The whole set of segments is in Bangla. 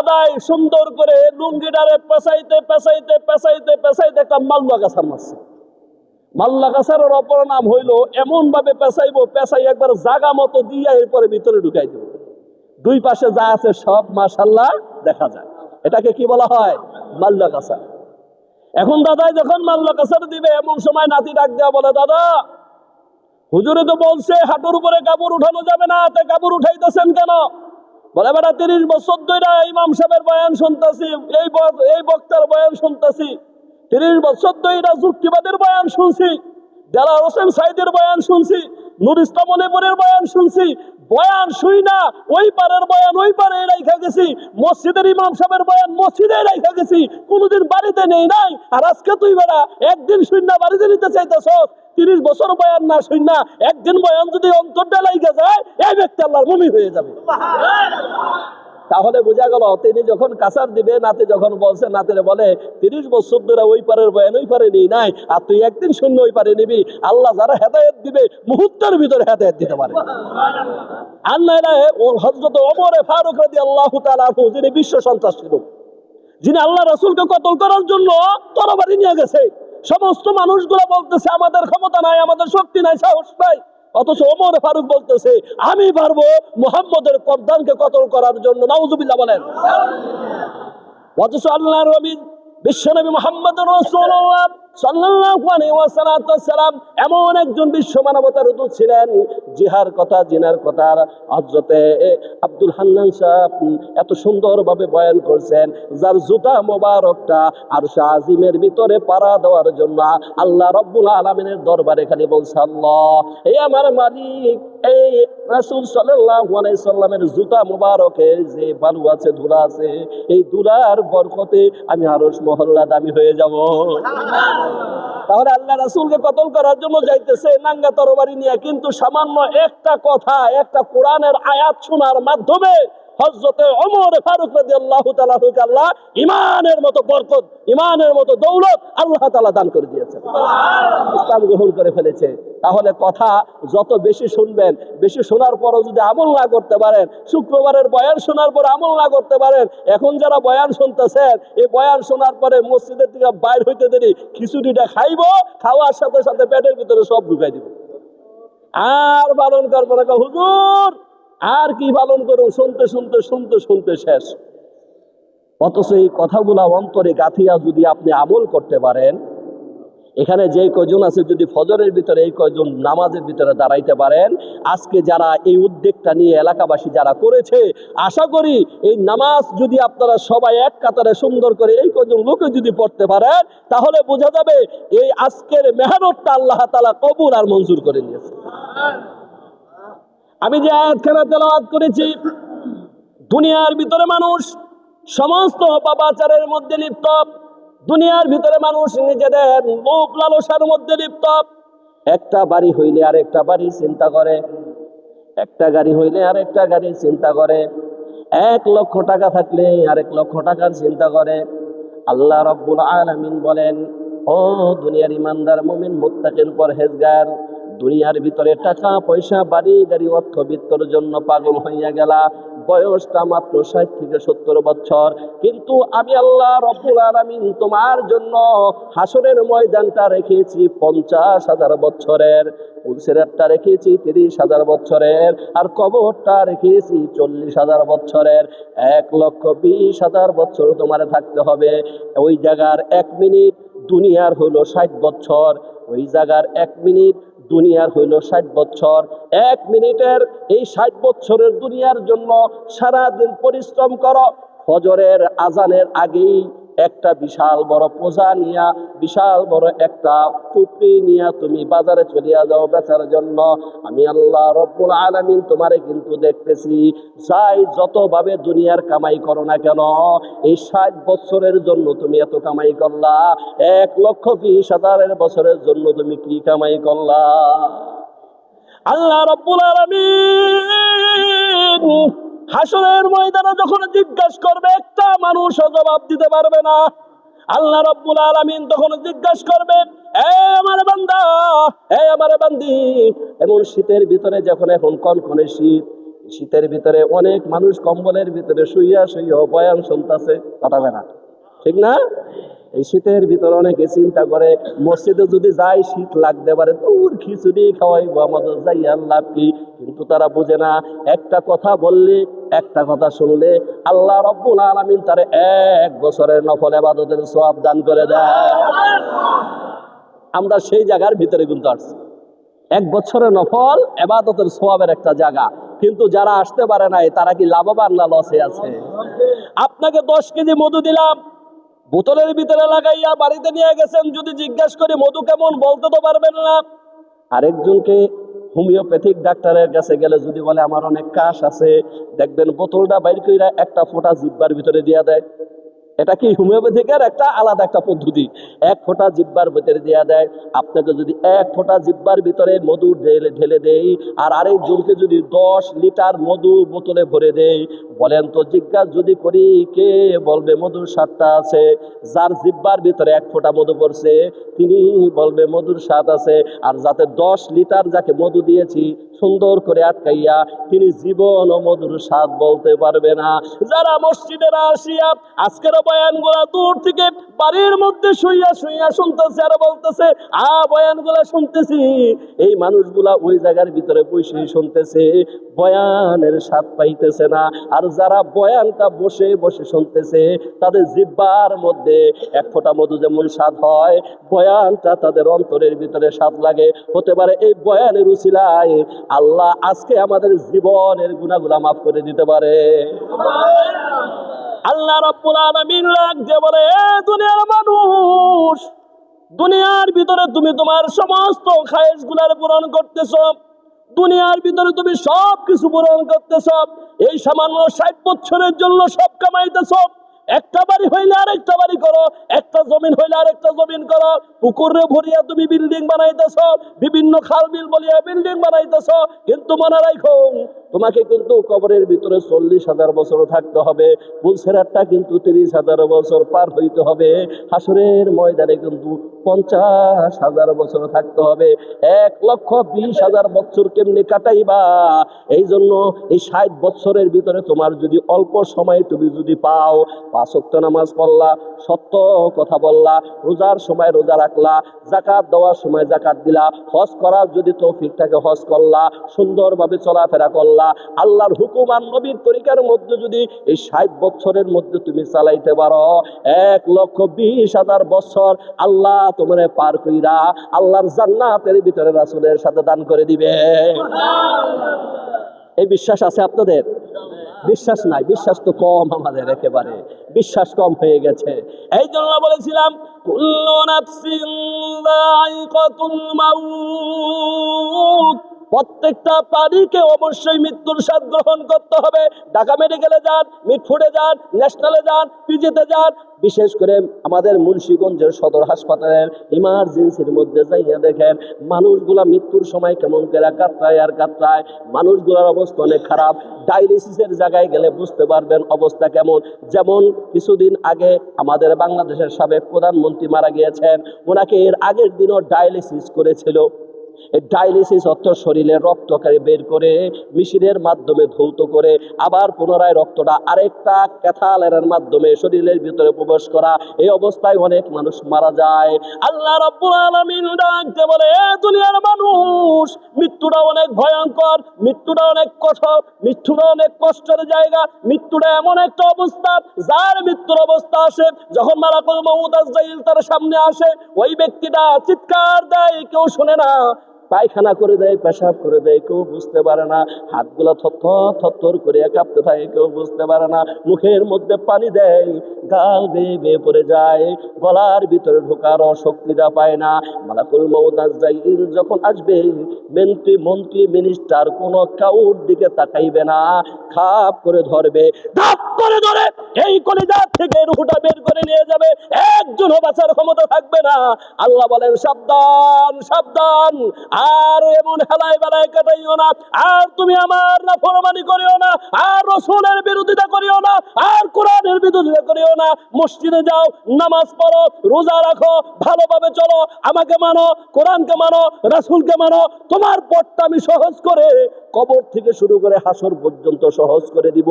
আদায় সুন্দর করে লুঙ্গিটারে পেঁচাইতে পেঁচাইতে পেঁচাইতে পেঁচাইতে একটা মাল্লা গাছা মারছে মাল্লা গাছার অপর নাম হইল এমন ভাবে পেঁচাইবো, পেঁচাই একবার জাগা মতো দিয়ে এরপরে ভিতরে ঢুকাই দেবো। দুই পাশে যা আছে সব মাশাল্লাহ দেখা যায়। এটাকে কি বলা হয়? মাল্লা গাছা। এখন দাদাই যখন মাল্লা কাসার দিবে, এমন সময় নাতি ডাক দেওয়া বলে, দাদা, হুজুরে তো বলছে, হাঁটুর উপরে কাপড় উঠানো যাবে না, তা কাপড় উঠাইতেছেন কেন? বলে, বেটা, তিরিশ বছর ধরে ইমাম সাহেবের বয়ান শুনতেছি, এই এই বক্তার বয়ান শুনতেছি। তিরিশ বছর ধরে যুক্তিবাদের বয়ান শুনছি দেলা হোসেন সাইদের বয়ান শুনছি, নুর ইসলাম অলিপুরের বয়ান শুনছি। বয়ান শুই না, ওই পারের বয়ান ওই পারে রাইখা গেছি। মসজিদের ইমাম সাহেবের বয়ান মসজিদে রাইখা গেছি। কোনোদিন বাড়িতে নেই নাই। আর আজকে তুই বেড়া একদিন শুই না, বাড়িতে নিতে চাইতেছ তিরিশ বছর বয়ান না শুই না, একদিন বয়ান যদি অন্তরটা লাইগা যায়, এই ব্যক্তি আল্লাহর মমি হয়ে যাবে। তাহলে বোঝা গেল, তিনি যখন কাসার দিবে, নাতে যখন বলছে, নাতের বলে, তিরিশ বছর ধরে ওই পারের বয়ান ওই পারে নেই নাই, আর তুই একদিন শূন্য ওই পারে নিবি, আল্লাহ যারা হেদায়ত দিবে, মুহূর্তের ভিতরে হেদায়ত দিতে পারে। আল্লাহ হজরত ওমরে ফারুক আল্লাহ যিনি বিশ্ব সন্ত্রাস ছিল যিনি আল্লাহ রসুলকে কতল করার জন্য তরবারি নিয়ে গেছে। সমস্ত মানুষগুলো বলতেছে, আমাদের ক্ষমতা নাই, আমাদের শক্তি নাই, সাহস নাই। অথচ ওমর ফারুক বলতেছে, আমি পারব মোহাম্মদের কর্দানকে কতল করার জন্য। নাউজুবিল্লাহ বলেন। অথচ আল্লাহ নবী বিশ্বনবী মোহাম্মদ রাসূলুল্লাহ এমন একজন বিশ্ব মানবতার দূত ছিলেন, জিহার কথা, জিনার কথা, হযরতে আব্দুল হান্নান সাহেব এত সুন্দরভাবে বয়ান করছেন, যার জুতা মোবারকটা আর আজিমের ভিতরে পাড়া দেওয়ার জন্য আল্লাহ রব্বুল আলামিনের দরবারে খালি বলছে, আল্লাহ এই আমার মালিক, এই রাসূল সাল্লামের জুতা মোবারকে যে বালু আছে, ধুলা আছে, এই ধুলার বরকতে আমি আরশ মহল্লা দামি হয়ে যাব। তাহলে আল্লাহ রাসুলকে কতল করার জন্য যাইতেছে? নাঙ্গা তরবারি নিয়ে। কিন্তু সামান্য একটা কথা, একটা কোরআনের আয়াত শোনার মাধ্যমে হজরতে ওমর ফারুক রাদিয়াল্লাহু তাআলা হুকে আল্লাহ ইমানের মতো বরকত ইমানের মতো দৌলত আল্লাহ তাআলা দান করে দিয়েছেন। ইসলাম গ্রহণ করে ফেলেছে। তাহলে কথা যত বেশি শুনবেন বেশি শোনার পরও যদি আমল না করতে পারেন শুক্রবারের বয়ান শোনার পর আমল না করতে পারেন এখন যারা বয়ান শুনতেছেন এই বয়ান শোনার পরে মসজিদের থেকে বাইর হইতে দেরি খিচুড়িটা খাইবো খাওয়ার সাথে সাথে পেটের ভিতরে সব ঢুকাই দিব। আর পালন করব না হুজুর! আর কি পালন করব শুনতে শুনতে শুনতে শুনতে শেষ। অথচ এই কথাগুলা অন্তরে গাথিয়া যদি আপনি আমল করতে পারেন, এখানে যে কয়জন আছে যদি ফজরের ভিতরে, এই কয়জন নামাজের ভিতরে দাঁড়াইতে পারেন, আজকে যারা এই উদ্যোগটা নিয়ে এলাকাবাসী যারা করেছে, আশা করি এই নামাজ যদি আপনারা সবাই এক কাতারে সুন্দর করে এই কয়জন লোকে যদি পড়তে পারেন, তাহলে বোঝা যাবে এই আজকের মেহনতটা আল্লাহ তালা কবুল আর মঞ্জুর করে নিয়েছে। আমি যে আয়াতখানা তেলাওয়াত করেছি, দুনিয়ার ভিতরে মানুষ, সমস্ত পাপাচারের মধ্যে লিপ্ত, দুনিয়ার ভিতরে মানুষ নিজেদের লোভ লালসার মধ্যে লিপ্ত। একটা বাড়ি হইলে আর একটা বাড়ি চিন্তা করে, একটা গাড়ি হইলে আর একটা গাড়ি চিন্তা করে। এক লক্ষ টাকা থাকলে আরেক লক্ষ টাকার চিন্তা করে। আল্লাহ রব্বুল আলামিন বলেন, ও দুনিয়ার ইমানদার মুমিন মুত্তাকিন পরহেজগার দুনিয়ার ভিতরে টাকা, পয়সা, বাড়ি, গাড়ি, অর্থ, বিত্তর জন্য পাগল হইয়া গেলা। বয়সটা মাত্র ষাট থেকে সত্তর বছর। কিন্তু আমি আল্লাহ রব্বুল আলামিন তোমার জন্য হাসরের ময়দানটা রেখেছি পঞ্চাশ হাজার বছরের পুলসিরাতটা রেখেছি তিরিশ হাজার বছরের, আর কবরটা রেখেছি চল্লিশ হাজার বছরের। এক লক্ষ বিশ হাজার বছর তোমার থাকতে হবে। ওই জায়গার এক মিনিট, দুনিয়ার হলো ষাট বছর। ওই জায়গার এক মিনিট দুনিয়ার হইল ষাট বছর। এক মিনিটের এই ষাট বছরের দুনিয়ার জন্য সারাদিন পরিশ্রম করো। ফজরের আজানের আগেই একটা বিশাল বড় পূজা নিয়া, বিশাল বড় একটা টুকরি নিয়া তুমি বাজারে চলিয়া যাও বেচার জন্য। আমি আল্লাহ রব্বুল আলামিন তোমারে কিন্তু দেখতেছি, যাই যতভাবে দুনিয়ার কামাই করো না কেন, এই ষাট বছরের জন্য তুমি এত কামাই করলা, এক লক্ষ বিশ হাজারের বছরের জন্য তুমি কি কামাই করলা? আল্লাহ রব্বুল আলামিন হাসরের ময়দানে যখন জিজ্ঞাসা করবে, একটা মানুষও জবাব দিতে পারবে না। আল্লাহ রব্বুল আলামিন তখন জিজ্ঞাসা করবে, এ আমার বান্দা, এ আমার বান্দি। এমন শীতের ভিতরে যখন এখন কনকনে শীত, শীতের ভিতরে অনেক মানুষ কম্বলের ভিতরে শুইয়া শুইয়া বয়ান শুনতেছে, কথা না। ঠিক না? এই শীতের ভিতরে অনেকে চিন্তা করে, মসজিদে যদি যাই, শীত লাগতে পারে, দূর খিচুড়ি খাওয়াইবো, আমাদের যাই আল্লাহ কি? কিন্তু তারা বুঝে না, একটা কথা বললে, একটা কথা শুনলে, আল্লাহ রব্বুল আলামিন তার এক বছরের নফল আবাদতের সওয়াব দান করে দেয় আমরা সেই জায়গার ভিতরে কিন্তু আসছি। এক বছরের নফল এবাদতের সোয়াবের একটা জায়গা। কিন্তু যারা আসতে পারে নাই, তারা কি লাভবান না লসে আছে? আপনাকে দশ কেজি মধু দিলাম বোতলের ভিতরে লাগাইয়া বাড়িতে নিয়ে গেছেন, যদি জিজ্ঞেস করি, মধু কেমন? বলতে তো পারবেন না। আরেকজনকে হোমিওপ্যাথিক ডাক্তারের কাছে গেলে যদি বলে, আমার অনেক কাশ আছে। দেখবেন বোতলটা বাইর কইরা একটা ফোঁটা জিব্বার ভিতরে দিয়া দেয়। এটা কি হোমিওপ্যাথিকের একটা আলাদা একটা পদ্ধতি? এক ফোঁটা জিব্বার ভিতরে দেওয়া দেয়, আপনাকে যদি এক ফোঁটা জিব্বার ভিতরে মধু ঢেলে ঢেলে দেই, আর আরেকজনকে যদি দশ লিটার মধু বোতলে ভরে দেই, বলেন তো জিজ্ঞাসা যদি করি, কে বলবে মধুর স্বাদটা আছে? যার জিব্বার ভিতরে এক ফোঁটা মধু পড়ছে তিনি বলবে মধুর স্বাদ আছে, আর যাতে দশ লিটার যাকে মধু দিয়েছি সুন্দর করে আটকাইয়া তিনি জীবন ও মধুর স্বাদ বলতে পারবে না। যারা মসজিদের আসিয়া আজকের বয়ানগুলা দূর থেকে বাড়ির মধ্যে শুইয়া শুইয়া শুনতেছে আর বলতেছে, আ, বয়ানগুলা শুনতেছি। এই মানুষগুলা ওই জায়গার ভিতরে বসে শুনতেছে, বয়ানের স্বাদ পাইতেছে না। আর যারা বয়ানটা বসে বসে শুনতেছে, তাদের জিব্বার মধ্যে এক ফোঁটা মধু যেমন স্বাদ হয়, বয়ানটা তাদের অন্তরের ভিতরে স্বাদ লাগে। হতে পারে এই বয়ানের উচিলায় আল্লাহ আজকে আমাদের জীবনের গুণাগুলা মাফ করে দিতে পারে। আল্লাহ রাব্বুল দুনিয়ার মানুষ, দুনিয়ার ভিতরে তুমি তোমার সমস্ত খায়েশগুলার পূরণ করতেছ, দুনিয়ার ভিতরে তুমি সব কিছু পূরণ করতেছ, এই সামান্য ষাট বছরের জন্য সব কামাইতেছ একটা বাড়ি হইলে আরেকটা বাড়ি করো, একটা জমিন হইলে আরেকটা জমিন করো। পুকুরে ভরিয়া তুমি বিল্ডিং বানাইতেছ, বিভিন্ন খাল বিল বলিয়া বিল্ডিং বানাইতেছ, কিন্তু মনে রাখো তোমাকে কিন্তু কবরের ভিতরে চল্লিশ হাজার বছর থাকতে হবে। পুলসেরারটা কিন্তু তিরিশ হাজার বছর পার হইতে হবে। হাসরের ময়দানে কিন্তু পঞ্চাশ হাজার বছর থাকতে হবে। এক লক্ষ বিশ হাজার বছর কেমনি কাটাইবা? এই জন্য এই ষাট বছরের ভিতরে তোমার যদি অল্প সময় তুমি যদি পাও, পাঁচ ওয়াক্ত নামাজ পড়লা, সত্য কথা বললা, রোজার সময় রোজা রাখলা জাকাত দেওয়ার সময় জাকাত দিলা, হজ করার যদি তৌফিক থাকে হজ করলা, সুন্দরভাবে চলাফেরা করলা আল্লাহর হুকুম আর নবীর তরিকার মধ্যে যদি এই ষাট বছরের মধ্যে তুমি চালাইতে পারো এক লক্ষ বিশ হাজার বছর আল্লাহ তোমার পার কইরা আল্লাহর জান্নাতের ভিতরে রাসূলের সাথে দান করে দিবে। এই বিশ্বাস আছে আপনাদের? বিশ্বাস নাই বিশ্বাস তো কম আমাদের একেবারে বিশ্বাস কম হয়ে গেছে। এই জন্য বলেছিলাম কুল্লু নাফসিন যায়িকাতুল মাউত। প্রত্যেকটা প্রাণীকে অবশ্যই মৃত্যুর স্বাদ গ্রহণ করতে হবে। ঢাকা মেডিকেলে যান মিটফুডে যান, ন্যাশনালে যান, পিজিতে যান। বিশেষ করে আমাদের মুন্সীগঞ্জের সদর হাসপাতালের ইমার্জেন্সির মধ্যে যাইয়া দেখেন, মানুষগুলা মৃত্যুর সময় কেমন করে কাতরায় আর কাতরায় মানুষগুলার অবস্থা অনেক খারাপ। ডায়ালিসিসের জায়গায় গেলে বুঝতে পারবেন অবস্থা কেমন। যেমন কিছুদিন আগে আমাদের বাংলাদেশের সাবেক প্রধানমন্ত্রী মারা গিয়েছেন। ওনাকে এর আগের দিনও ডায়ালিসিস করেছিল। ডায়ালিসিস অর্থ শরীরে রক্তকে বের করে মেশিনের মাধ্যমে ধৌত করে, আবার পুনরায় রক্তটা আরেকটা ক্যাথালের মাধ্যমে শরীরের ভিতরে প্রবেশ করা। এই অবস্থায় অনেক মানুষ মারা যায়। আল্লাহ বলে দুনিয়ার মানুষ, মৃত্যুটা অনেক ভয়ঙ্কর, মৃত্যুটা অনেক কঠোর, মৃত্যুটা অনেক কষ্টের জায়গা, মৃত্যুটা এমন একটা অবস্থা, যার মৃত্যুর অবস্থা আসে যখন মালাকুল আজরাইল তার সামনে আসে। ওই ব্যক্তিটা চিৎকার দেয়, কেউ শুনে না। পায়খানা করে দেয়, পেশাব করে দেয়, কেউ বুঝতে পারে না। হাতগুলো থরথর থরথর করে কাঁপতে থাকে, কেউ বুঝতে পারে না। মুখের মধ্যে পানি দেয়, গাল বেয়ে বেয়ে পড়ে যায়। গলার ভিতরে ঢোকার শক্তিটা পায় না। মালাকুল মৌত আজরাইল যখন আসবে, মন্ত্রী মন্ত্রী মিনিস্টার কোনো কাউর দিকে তাকাইবে না। খাপ করে ধরবে, ধাপ করে ধরে এই কলিজার থেকে রুহুটা বের করে নিয়ে যাবে। একজনও বাঁচার ক্ষমতা থাকবে না। আল্লাহ বলেন, সাবধান সাবধান। আর এমন হেলায় বেলায় কাটাইও না, আর তুমি আমার না ফরমানি করিও না, আর রসুলের বিরোধিতা করিও না, আর কোরআনের বিরোধিতা করিও না। মসজিদে যাও, নামাজ পড়ো, রোজা রাখো, ভালোভাবে চলো, আমাকে মানো, কোরআনকে মানো, রাসূলকে মানো, তোমার পথটা আমি সহজ করে, কবর থেকে শুরু করে হাসর পর্যন্ত সহজ করে দিব,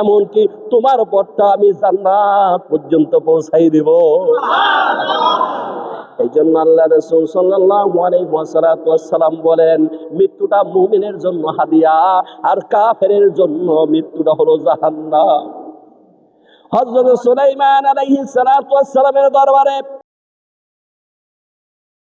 এমনকি তোমার পথটা আমি জান্নাত পর্যন্ত পৌঁছাই দিব। এই জন্য আল্লাহ রসুল সাল্লাম বলেন, মৃত্যুটা মুমিনের জন্য হাদিয়া আর কাফেরের জন্য মৃত্যুটা হলো জাহান্নাম। হজরত সুলাইমান আলাইহিস সালামের দরবারে